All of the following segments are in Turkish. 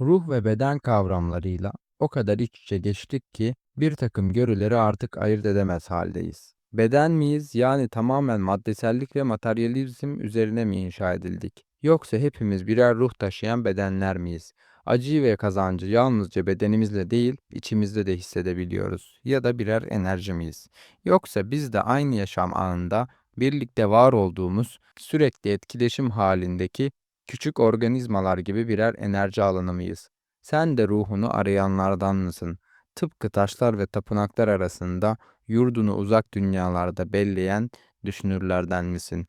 Ruh ve beden kavramlarıyla o kadar iç içe geçtik ki bir takım görüleri artık ayırt edemez haldeyiz. Beden miyiz yani tamamen maddesellik ve materyalizm üzerine mi inşa edildik? Yoksa hepimiz birer ruh taşıyan bedenler miyiz? Acıyı ve kazancı yalnızca bedenimizle değil, içimizde de hissedebiliyoruz. Ya da birer enerji miyiz? Yoksa biz de aynı yaşam anında birlikte var olduğumuz, sürekli etkileşim halindeki küçük organizmalar gibi birer enerji alanı mıyız? Sen de ruhunu arayanlardan mısın? Tıpkı taşlar ve tapınaklar arasında yurdunu uzak dünyalarda belleyen düşünürlerden misin?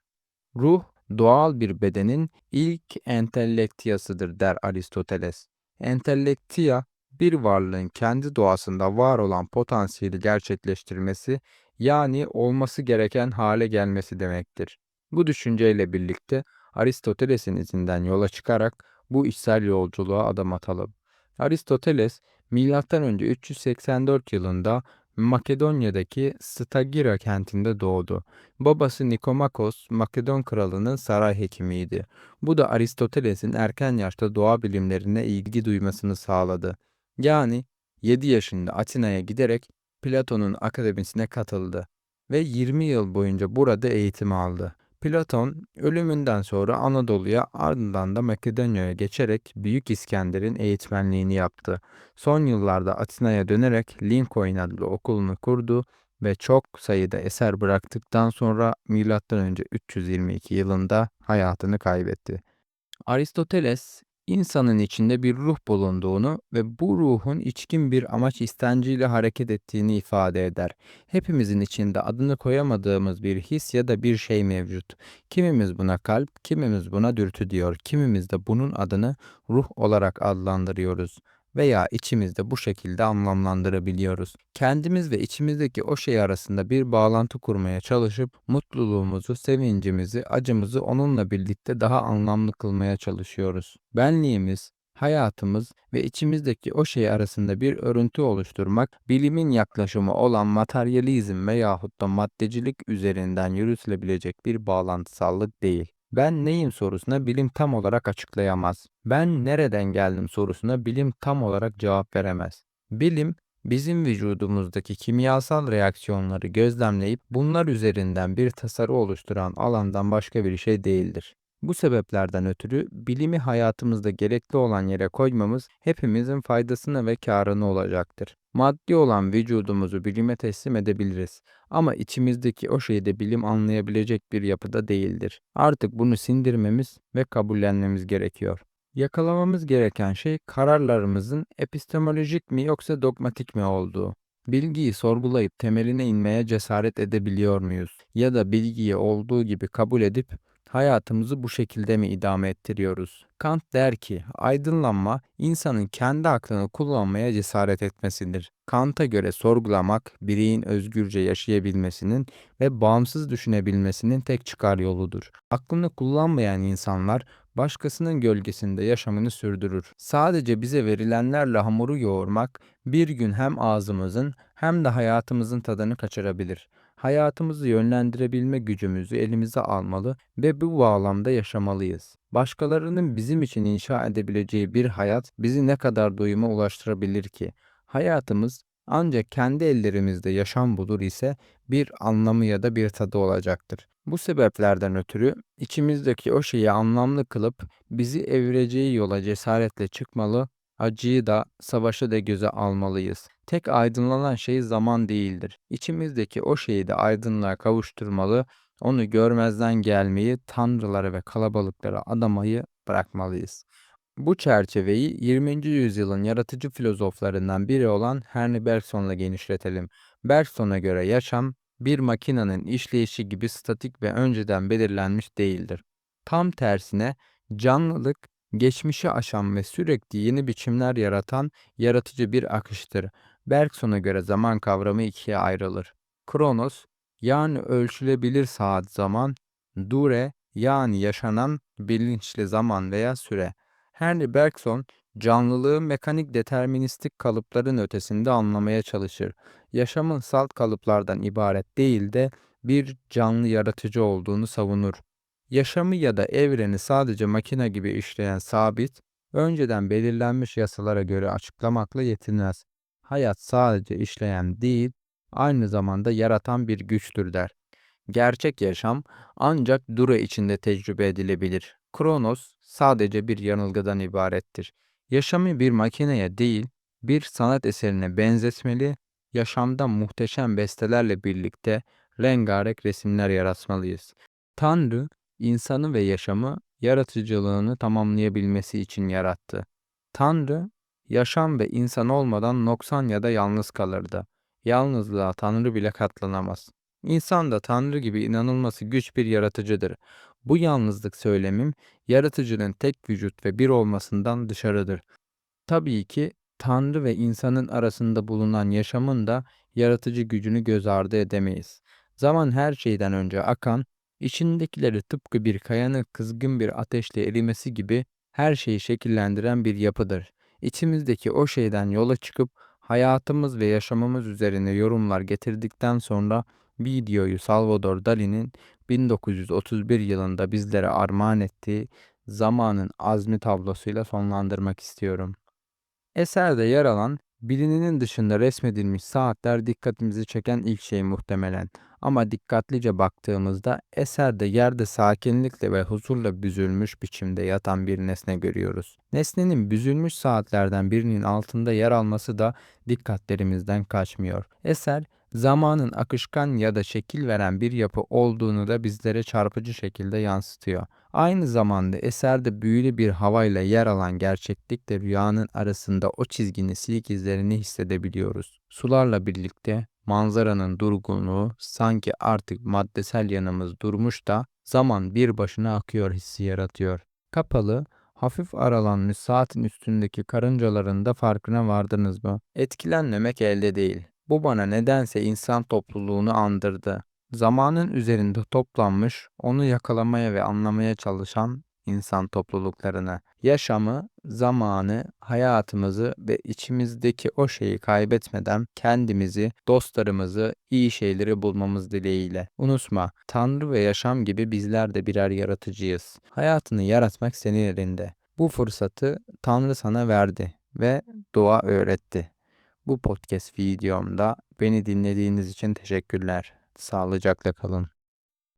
Ruh, doğal bir bedenin ilk entelektiyasıdır der Aristoteles. Entelektiya, bir varlığın kendi doğasında var olan potansiyeli gerçekleştirmesi, yani olması gereken hale gelmesi demektir. Bu düşünceyle birlikte Aristoteles'in izinden yola çıkarak bu içsel yolculuğa adım atalım. Aristoteles, M.Ö. 384 yılında Makedonya'daki Stagira kentinde doğdu. Babası Nikomakos, Makedon kralının saray hekimiydi. Bu da Aristoteles'in erken yaşta doğa bilimlerine ilgi duymasını sağladı. Yani 7 yaşında Atina'ya giderek Platon'un akademisine katıldı ve 20 yıl boyunca burada eğitim aldı. Platon ölümünden sonra Anadolu'ya ardından da Makedonya'ya geçerek Büyük İskender'in eğitmenliğini yaptı. Son yıllarda Atina'ya dönerek Lincoln adlı okulunu kurdu ve çok sayıda eser bıraktıktan sonra M.Ö. 322 yılında hayatını kaybetti. Aristoteles insanın içinde bir ruh bulunduğunu ve bu ruhun içkin bir amaç istenciyle hareket ettiğini ifade eder. Hepimizin içinde adını koyamadığımız bir his ya da bir şey mevcut. Kimimiz buna kalp, kimimiz buna dürtü diyor. Kimimiz de bunun adını ruh olarak adlandırıyoruz veya içimizde bu şekilde anlamlandırabiliyoruz. Kendimiz ve içimizdeki o şey arasında bir bağlantı kurmaya çalışıp mutluluğumuzu, sevincimizi, acımızı onunla birlikte daha anlamlı kılmaya çalışıyoruz. Benliğimiz, hayatımız ve içimizdeki o şey arasında bir örüntü oluşturmak, bilimin yaklaşımı olan materyalizm veyahut da maddecilik üzerinden yürütülebilecek bir bağlantısallık değil. Ben neyim sorusuna bilim tam olarak açıklayamaz. Ben nereden geldim sorusuna bilim tam olarak cevap veremez. Bilim bizim vücudumuzdaki kimyasal reaksiyonları gözlemleyip bunlar üzerinden bir tasarı oluşturan alandan başka bir şey değildir. Bu sebeplerden ötürü bilimi hayatımızda gerekli olan yere koymamız hepimizin faydasına ve kârına olacaktır. Maddi olan vücudumuzu bilime teslim edebiliriz ama içimizdeki o şeyi de bilim anlayabilecek bir yapıda değildir. Artık bunu sindirmemiz ve kabullenmemiz gerekiyor. Yakalamamız gereken şey kararlarımızın epistemolojik mi yoksa dogmatik mi olduğu. Bilgiyi sorgulayıp temeline inmeye cesaret edebiliyor muyuz? Ya da bilgiyi olduğu gibi kabul edip hayatımızı bu şekilde mi idame ettiriyoruz? Kant der ki, aydınlanma insanın kendi aklını kullanmaya cesaret etmesidir. Kant'a göre sorgulamak, bireyin özgürce yaşayabilmesinin ve bağımsız düşünebilmesinin tek çıkar yoludur. Aklını kullanmayan insanlar başkasının gölgesinde yaşamını sürdürür. Sadece bize verilenlerle hamuru yoğurmak bir gün hem ağzımızın hem de hayatımızın tadını kaçırabilir. Hayatımızı yönlendirebilme gücümüzü elimize almalı ve bu bağlamda yaşamalıyız. Başkalarının bizim için inşa edebileceği bir hayat bizi ne kadar doyuma ulaştırabilir ki? Hayatımız ancak kendi ellerimizde yaşam bulur ise bir anlamı ya da bir tadı olacaktır. Bu sebeplerden ötürü içimizdeki o şeyi anlamlı kılıp bizi evireceği yola cesaretle çıkmalı, acıyı da savaşı da göze almalıyız. Tek aydınlanan şey zaman değildir. İçimizdeki o şeyi de aydınlığa kavuşturmalı, onu görmezden gelmeyi, tanrılara ve kalabalıklara adamayı bırakmalıyız. Bu çerçeveyi 20. yüzyılın yaratıcı filozoflarından biri olan Henry Bergson'la genişletelim. Bergson'a göre yaşam bir makinenin işleyişi gibi statik ve önceden belirlenmiş değildir. Tam tersine canlılık geçmişi aşan ve sürekli yeni biçimler yaratan yaratıcı bir akıştır. Bergson'a göre zaman kavramı ikiye ayrılır. Kronos yani ölçülebilir saat zaman, dure yani yaşanan bilinçli zaman veya süre. Henry Bergson canlılığı mekanik deterministik kalıpların ötesinde anlamaya çalışır. Yaşamın salt kalıplardan ibaret değil de bir canlı yaratıcı olduğunu savunur. Yaşamı ya da evreni sadece makine gibi işleyen sabit, önceden belirlenmiş yasalara göre açıklamakla yetinmez. Hayat sadece işleyen değil, aynı zamanda yaratan bir güçtür der. Gerçek yaşam ancak dura içinde tecrübe edilebilir. Kronos sadece bir yanılgıdan ibarettir. Yaşamı bir makineye değil, bir sanat eserine benzetmeli, yaşamda muhteşem bestelerle birlikte rengarenk resimler yaratmalıyız. Tanrı, insanı ve yaşamı yaratıcılığını tamamlayabilmesi için yarattı. Tanrı, yaşam ve insan olmadan noksan ya da yalnız kalırdı. Yalnızlığa Tanrı bile katlanamaz. İnsan da Tanrı gibi inanılması güç bir yaratıcıdır. Bu yalnızlık söylemim, yaratıcının tek vücut ve bir olmasından dışarıdır. Tabii ki Tanrı ve insanın arasında bulunan yaşamın da yaratıcı gücünü göz ardı edemeyiz. Zaman her şeyden önce akan, içindekileri tıpkı bir kayanın kızgın bir ateşle erimesi gibi her şeyi şekillendiren bir yapıdır. İçimizdeki o şeyden yola çıkıp hayatımız ve yaşamımız üzerine yorumlar getirdikten sonra videoyu Salvador Dali'nin 1931 yılında bizlere armağan ettiği zamanın azmi tablosuyla sonlandırmak istiyorum. Eserde yer alan bilininin dışında resmedilmiş saatler dikkatimizi çeken ilk şey muhtemelen. Ama dikkatlice baktığımızda eserde yerde sakinlikle ve huzurla büzülmüş biçimde yatan bir nesne görüyoruz. Nesnenin büzülmüş saatlerden birinin altında yer alması da dikkatlerimizden kaçmıyor. Eser zamanın akışkan ya da şekil veren bir yapı olduğunu da bizlere çarpıcı şekilde yansıtıyor. Aynı zamanda eserde büyülü bir havayla yer alan gerçeklikle rüyanın arasında o çizginin silik izlerini hissedebiliyoruz. Sularla birlikte manzaranın durgunluğu sanki artık maddesel yanımız durmuş da zaman bir başına akıyor hissi yaratıyor. Kapalı, hafif aralanmış saatin üstündeki karıncaların da farkına vardınız mı? Etkilenmemek elde değil. Bu bana nedense insan topluluğunu andırdı. Zamanın üzerinde toplanmış, onu yakalamaya ve anlamaya çalışan insan topluluklarını, yaşamı, zamanı, hayatımızı ve içimizdeki o şeyi kaybetmeden kendimizi, dostlarımızı, iyi şeyleri bulmamız dileğiyle. Unutma, Tanrı ve yaşam gibi bizler de birer yaratıcıyız. Hayatını yaratmak senin elinde. Bu fırsatı Tanrı sana verdi ve dua öğretti. Bu podcast videomda beni dinlediğiniz için teşekkürler. Sağlıcakla kalın.